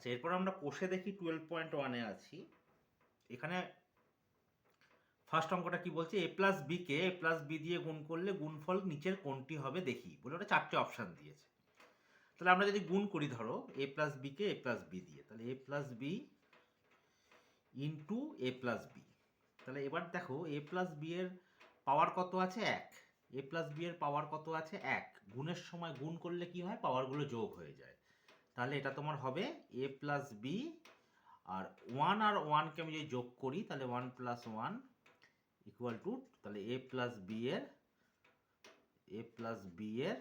আচ্ছা এরপর আমরা কোষে দেখি টুয়েলভ পয়েন্ট ওয়ানে আছি। এখানে ফার্স্ট অঙ্কটা কি বলছে? এ প্লাস বি কে এ প্লাস বি দিয়ে গুণ করলে গুণফল নিচের কোনটি হবে দেখি। বলে ওটা চারটে অপশান দিয়েছে। তাহলে আমরা যদি গুণ করি ধরো এ প্লাস বি কে এ প্লাস বি দিয়ে, তাহলে A plus B into A plus B তাহলে এবার দেখো এ প্লাস বি এর পাওয়ার কত আছে? এক। এ প্লাস বি এর পাওয়ার কত আছে? এক। গুণের সময় গুণ করলে কি হয়? পাওয়ারগুলো যোগ হয়ে যায়। তাহলে এটা তোমার হবে এ প্লাস বি আর ওয়ান আর ওয়ানকে আমি যদি যোগ করি, তাহলে one plus one equal to তাহলে এ প্লাস বি এর এ প্লাস বি এর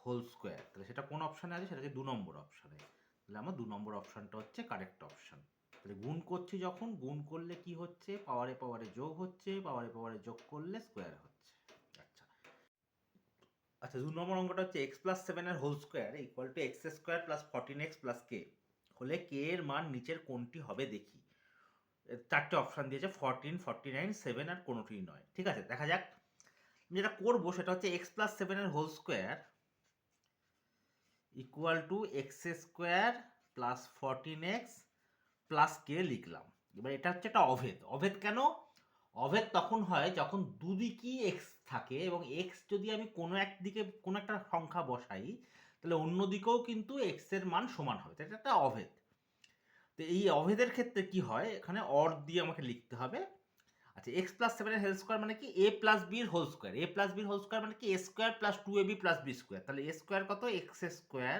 হোল স্কোয়ার তাহলে সেটা কোন অপশানে আছে? সেটা হচ্ছে দু নম্বর অপশানে তাহলে আমার দু নম্বর অপশানটা হচ্ছে কারেক্ট অপশান তাহলে গুণ করছি যখন, গুণ করলে কি হচ্ছে? পাওয়ারে পাওয়ারে যোগ হচ্ছে পাওয়ারে পাওয়ারে যোগ করলে স্কোয়ার হচ্ছে। আচ্ছা দু নম্বর অঙ্কটা হচ্ছে এক্স প্লাস সেভেনের whole square equal to X square plus fourteen X plus K হলে কে এর মান নিচের কোনটি হবে দেখি। চারটে অপশান দিয়েছে ফরটিন ফর্টি নাইন সেভেন আর কোনোটি নয়। ঠিক আছে, দেখা যাক। আমি যেটা করব সেটা হচ্ছে এক্স প্লাস সেভেনের whole square equal to X square plus fourteen X plus K লিখলাম। এবার এটা হচ্ছে একটা অভেদ। অভেদ কেন? অভেদ তখন হয় যখন দুদিকই এক্স থাকে এবং এক্স যদি আমি কোনো একদিকে কোনো একটা সংখ্যা বসাই, তাহলে অন্য দিকেও কিন্তু এক্সের মান সমান হবে। এটা একটা অভেদ। তো এই অভেদের ক্ষেত্রে কি হয়? এখানে অর দিয়ে আমাকে লিখতে হবে। আচ্ছা এক্স প্লাস সেভেনের হোল স্কোয়ার মানে কি? এ প্লাস বির হোল স্কোয়ার এ প্লাস বির হোল স্কোয়ার মানে কি? A square plus two A B plus B square তাহলে এ স্কোয়ার কত? X square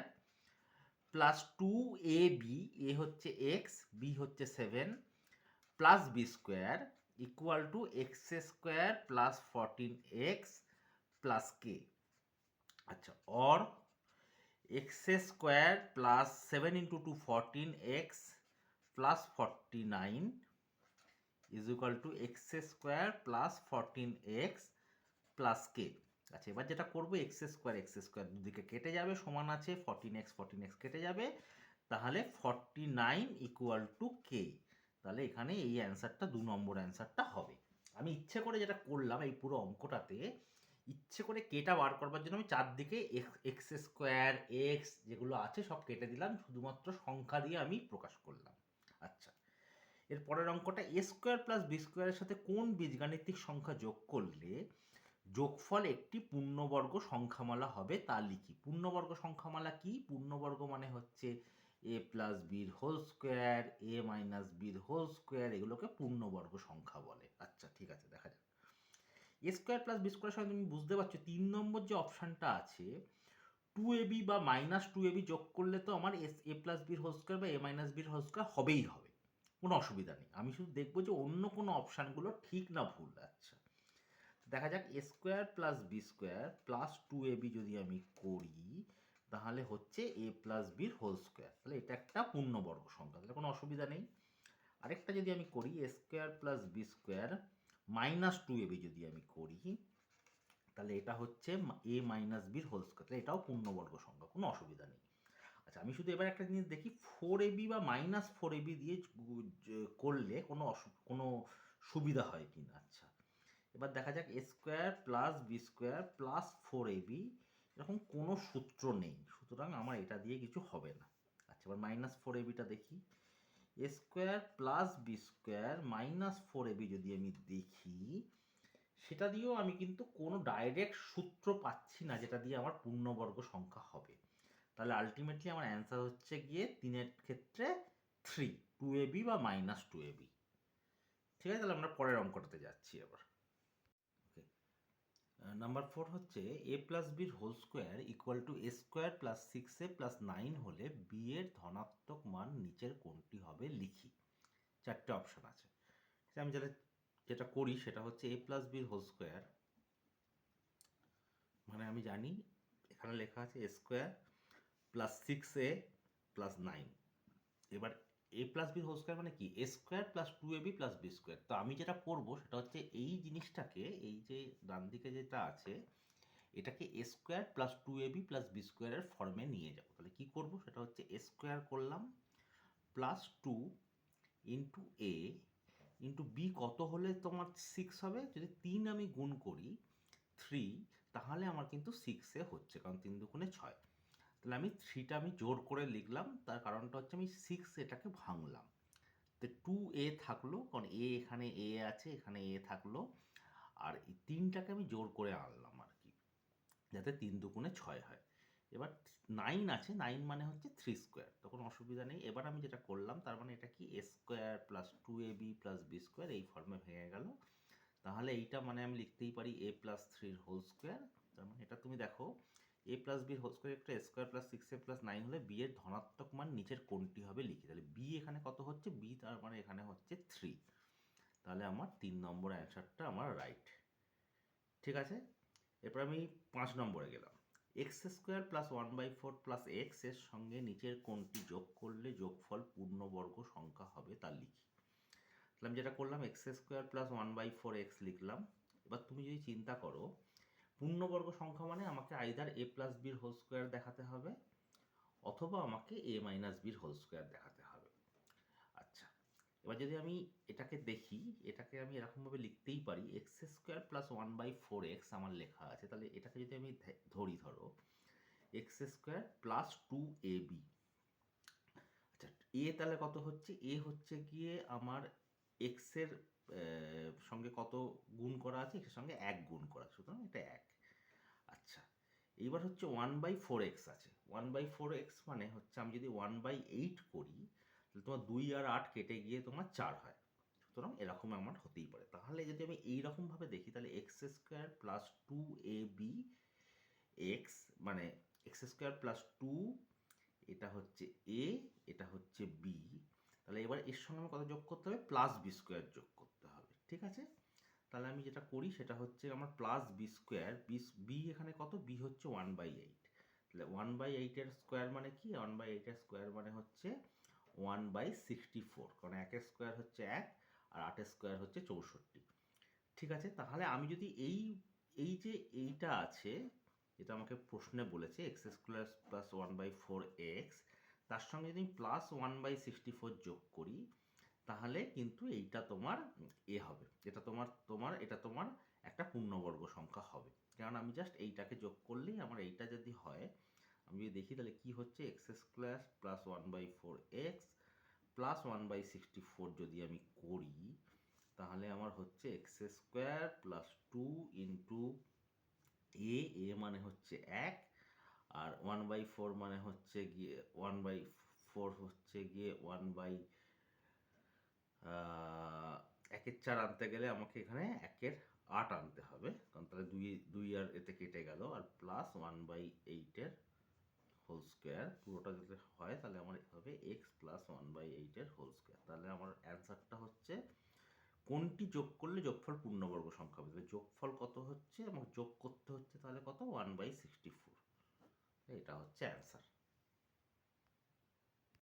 plus two A B A হচ্ছে এক্স বি হচ্ছে seven plus B square equal to X square plus fourteen X plus K আচ্ছা or X square plus seven into two fourteen X plus forty nine is equal to X square plus fourteen X plus K আচ্ছা এবার যেটা করব x square x square দুদিকে কেটে যাবে, সমান আছে ফর্টিন এক্স ফর্টিন এক্স কেটে যাবে, তাহলে forty nine equal to K তাহলে এখানে এই অ্যান্সারটা দু নম্বর অ্যান্সারটা হবে। আমি ইচ্ছে করে যেটা করলাম এই পুরো অঙ্কটাতে, ইচ্ছে করে কেটা বার করবার জন্য আমি চারদিকে এক্স স্কোয়ার এক্স যেগুলো আছে সব কেটে দিলাম, শুধুমাত্র সংখ্যা দিয়ে আমি প্রকাশ করলাম। আচ্ছা এর পরের অঙ্কটা এ স্কোয়ার প্লাস বি স্কোয়ারের সাথে কোন বীজগাণিতিক সংখ্যা যোগ করলে যোগফল একটি পূর্ণবর্গ সংখ্যামালা হবে তা লিখি। পূর্ণবর্গ সংখ্যামালা কি? পূর্ণবর্গ মানে হচ্ছে এ প্লাস বির হোল স্কোয়ার এ মাইনাস বির হোল স্কোয়ার এগুলোকে পূর্ণবর্গ সংখ্যা বলে। আচ্ছা ঠিক আছে, দেখা যাক। A square plus B square সঙ্গে তুমি বুঝতে পারছ, তিন নম্বর যে অপশানটা আছে টু এ বি বা মাইনাস টু এ বি যোগ করলে তো আমার এস এ প্লাস বির হোল স্কোয়ার বা এ মাইনাস বির হোল স্কোয়ার হবেই হবে। কোনো অসুবিধা নেই। আমি শুধু দেখব যে অন্য কোনো অপশানগুলো ঠিক না ভুল। আচ্ছা দেখা যাক A square plus B square plus two A B যদি আমি করি তাহলে হচ্ছে এ প্লাস বির হোল স্কোয়ার তাহলে এটা একটা পূর্ণবর্গ সংখ্যা, তাহলে কোনো অসুবিধা নেই। আরেকটা যদি আমি করি A square plus B square minus two A B যদি আমি করি, তাহলে এটা হচ্ছে এ মাইনাস বির হোল স্কোয়ার তাহলে এটাও পূর্ণবর্গ সংখ্যা, কোনো অসুবিধা নেই। আচ্ছা আমি শুধু এবার একটা জিনিস দেখি ফোর এবি বা মাইনাস ফোর এবি দিয়ে করলে কোনো কোনো সুবিধা হয় কি না আচ্ছা এবার দেখা যাক A square plus B square plus four AB এরকম কোনো সূত্র নেই। সুতরাং আমার এটা দিয়ে কিছু হবে না। আচ্ছা এবার মাইনাস ফোর এবিটা দেখি। A square plus B square minus four AB যদি আমি দেখি, সেটা দিয়েও আমি কিন্তু কোনো ডাইরেক্ট সূত্র পাচ্ছি না যেটা দিয়ে আমার পূর্ণবর্গ সংখ্যা হবে। তাহলে আলটিমেটলি আমার অ্যান্সার হচ্ছে গিয়ে তিনের ক্ষেত্রে three two A B minus two A B ঠিক আছে, তাহলে আমরা পরের অঙ্কটাতে যাচ্ছি এবার। নাম্বার ফোর হচ্ছে এ প্লাস বির whole square equal to A square plus six A plus nine হলে বি এর ধনাত্মক মান নিচের কোনটি হবে লিখি। চারটে অপশন আছে। আছে, আমি যেটা যেটা করি সেটা হচ্ছে এ প্লাস বির হোল স্কোয়ার মানে আমি জানি এখানে লেখা আছে A square plus six A plus nine এবার A plus B whole square মানে কি? A square plus two A B plus B square তো আমি যেটা করব সেটা হচ্ছে এই জিনিসটাকে, এই যে ডান দিকে যেটা আছে, এটাকে A square plus two A B plus B স্কোয়ারের ফর্মে নিয়ে যাব। তাহলে কি করব? সেটা হচ্ছে এ স্কোয়ার করলাম plus two into A into B কত হলে তোমার সিক্স হবে? যদি তিন আমি গুণ করি থ্রি তাহলে আমার কিন্তু সিক্সে হচ্ছে, কারণ তিন দুগুণে ছয়। তাহলে আমি থ্রিটা আমি জোর করে লিখলাম, তার কারণটা হচ্ছে আমি সিক্স এটাকে ভাঙলাম। তো টু এ থাকল, কারণ এ এখানে এ আছে, এখানে এ থাকল, আর এই তিনটাকে আমি জোর করে আনলাম আর কি, যাতে তিন দুগুণে ছয় হয়। এবার নাইন আছে নাইন মানে হচ্ছে থ্রি স্কোয়ার তখন অসুবিধা নেই। এবার আমি যেটা করলাম, তার মানে এটা কি? A square plus two A B plus B square এই ফর্মে ভেঙে গেল। তাহলে এইটা মানে আমি লিখতেই পারি এ প্লাস থ্রির হোল স্কোয়ার তার মানে এটা তুমি দেখো এ প্লাস বির হোল স্কোয়ার একটা square plus six A plus nine হলে বি এর ধনাত্মক মান নিচের কোনটি হবে লিখি। তাহলে বি এখানে কত হচ্ছে? বি তার মানে এখানে হচ্ছে থ্রি তাহলে আমার তিন নম্বর অ্যান্সারটা আমার রাইট ঠিক আছে? এরপর আমি পাঁচ নম্বরে গেলাম। X square plus one by four plus এক্সের সঙ্গে নিচের কোনটি যোগ করলে যোগফল পূর্ণবর্গ সংখ্যা হবে তা লিখি। তাহলে আমি যেটা করলাম X square plus one by four X লিখলাম। এবার তুমি যদি চিন্তা করো পূর্ণবর্গ সংখ্যা মানে আমাকে আইদার এ প্লাস বির হোল স্কোয়ার দেখাতে হবে, অথবা আমাকে এ মাইনাস বির হোল স্কোয়ার দেখাতে হবে। আচ্ছা এবার যদি আমি এটাকে দেখি, এটাকে আমি এরকমভাবে লিখতেই পারি X square plus one by four X আমার লেখা আছে, তাহলে এটাকে যদি আমি ধরি ধরো X square plus two A B আচ্ছা এ তাহলে কত হচ্ছে? এ হচ্ছে গিয়ে আমার এক্সের সঙ্গে কত গুণ করা আছে? এক্সের সঙ্গে এক গুণ করা সুতরাং এটা এক। আচ্ছা এইবার হচ্ছে ওয়ান বাই ফোর এক্স আছে। ওয়ান বাই ফোর এক্স মানে হচ্ছে আমি যদি ওয়ান বাই এইট করি, তাহলে তোমার দুই আর আট কেটে গিয়ে তোমার চার হয়। সুতরাং এরকম আমার হতেই পারে। তাহলে যদি আমি এইরকমভাবে দেখি, তাহলে X square plus two A B X মানে এক্স স্কোয়ার প্লাস টু এটা হচ্ছে এ এটা হচ্ছে বি তাহলে এবার এর সঙ্গে আমার কত যোগ করতে হবে প্লাস বি স্কোয়ার যোগ করতে হবে, ঠিক আছে? তাহলে আমি যেটা করি সেটা হচ্ছে আমার plus B square B B এখানে কত? বি হচ্ছে ওয়ান বাই এইট তাহলে ওয়ান বাই এইটের স্কোয়ার মানে কি? ওয়ান বাই এইটের স্কোয়ার মানে হচ্ছে ওয়ান বাই সিক্সটি ফোর কারণ একের স্কোয়ার হচ্ছে এক আর আটের স্কোয়ার হচ্ছে চৌষট্টি। ঠিক আছে? তাহলে আমি যদি এই এই যে এইটা আছে, যেটা আমাকে প্রশ্নে বলেছে X square plus one by four X তার সঙ্গে যদি plus one by sixty four যোগ করি, তাহলে কিন্তু এইটা তোমার এ হবে। এটা তোমার তোমার, এটা তোমার একটা পূর্ণবর্গ সংখ্যা হবে। কারণ আমি জাস্ট এইটাকে যোগ করলেই আমার এইটা যদি হয়, আমি যদি দেখি তাহলে কি হচ্ছে? X square plus one by four X plus one by sixty four যদি আমি করি, তাহলে আমার হচ্ছে X square plus two into A A মানে হচ্ছে এক আর ওয়ান বাই ফোর মানে হচ্ছে গিয়ে ওয়ান বাই ফোর হচ্ছে গিয়ে ওয়ান বাই একের চার আনতে গেলে আমাকে এখানে একের আট আনতে হবে। কারণ তাহলে দুই দুই আর এতে কেটে গেল। আর প্লাস ওয়ান বাই এইটের হোল স্কোয়ার পুরোটা যদি হয় তাহলে আমার হবে এক্স প্লাস ওয়ান বাই এইটের হোল স্কোয়ার তাহলে আমার অ্যান্সারটা হচ্ছে কোনটি যোগ করলে যোগফল পূর্ণবর্গ সংখ্যা হবে? যোগফল কত হচ্ছে? এবং যোগ করতে হচ্ছে তাহলে কত? ওয়ান বাই সিক্সটি ফোর এটা হচ্ছে অ্যান্সার